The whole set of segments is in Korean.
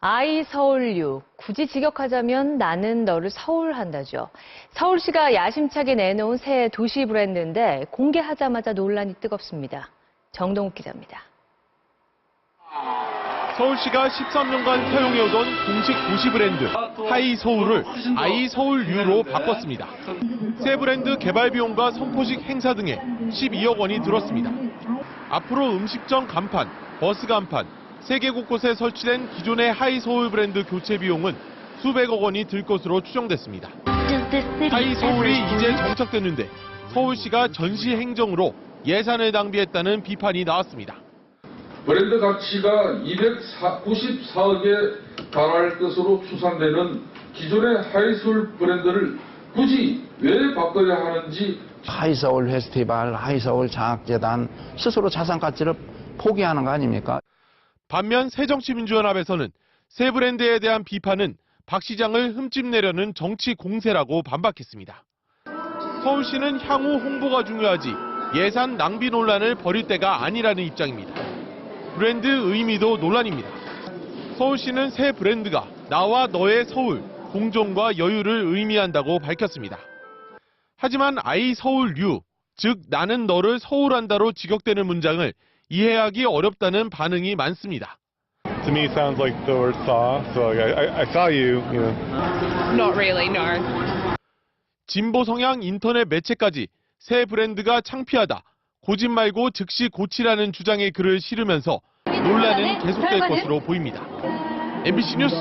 아이 서울유. 굳이 직역하자면 나는 너를 서울한다죠. 서울시가 야심차게 내놓은 새 도시 브랜드인데 공개하자마자 논란이 뜨겁습니다. 정동욱 기자입니다. 서울시가 13년간 사용해오던 공식 도시 브랜드 하이 서울을 아이 서울유로 바꿨습니다. 새 브랜드 개발 비용과 선포식 행사 등에 12억 원이 들었습니다. 앞으로 음식점 간판, 버스 간판, 세계 곳곳에 설치된 기존의 하이 서울 브랜드 교체 비용은 수백억 원이 들 것으로 추정됐습니다. 하이 서울이 이제 정착됐는데 서울시가 전시 행정으로 예산을 낭비했다는 비판이 나왔습니다. 브랜드 가치가 294억에 달할 것으로 추산되는 기존의 하이솔 브랜드를 굳이 왜 바꿔야 하는지 하이서울 페스티벌, 하이서울 장학재단 스스로 자산 가치를 포기하는 거 아닙니까? 반면 새정치민주연합에서는 새 브랜드에 대한 비판은 박 시장을 흠집내려는 정치 공세라고 반박했습니다. 서울시는 향후 홍보가 중요하지 예산 낭비 논란을 벌일 때가 아니라는 입장입니다. 브랜드 의미도 논란입니다. 서울시는 새 브랜드가 나와 너의 서울, 공존과 여유를 의미한다고 밝혔습니다. 하지만 아이 서울유, 즉 나는 너를 서울한다로 직역되는 문장을 이해하기 어렵다는 반응이 많습니다. to me sounds like the word saw. So I, I saw you, you know. Not really, no. 진보 성향 인터넷 매체까지 새 브랜드가 창피하다. 고집 말고 즉시 고치라는 주장의 글을 실으면서 논란은 계속될 것으로 보입니다. MBC 뉴스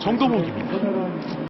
정도목입니다.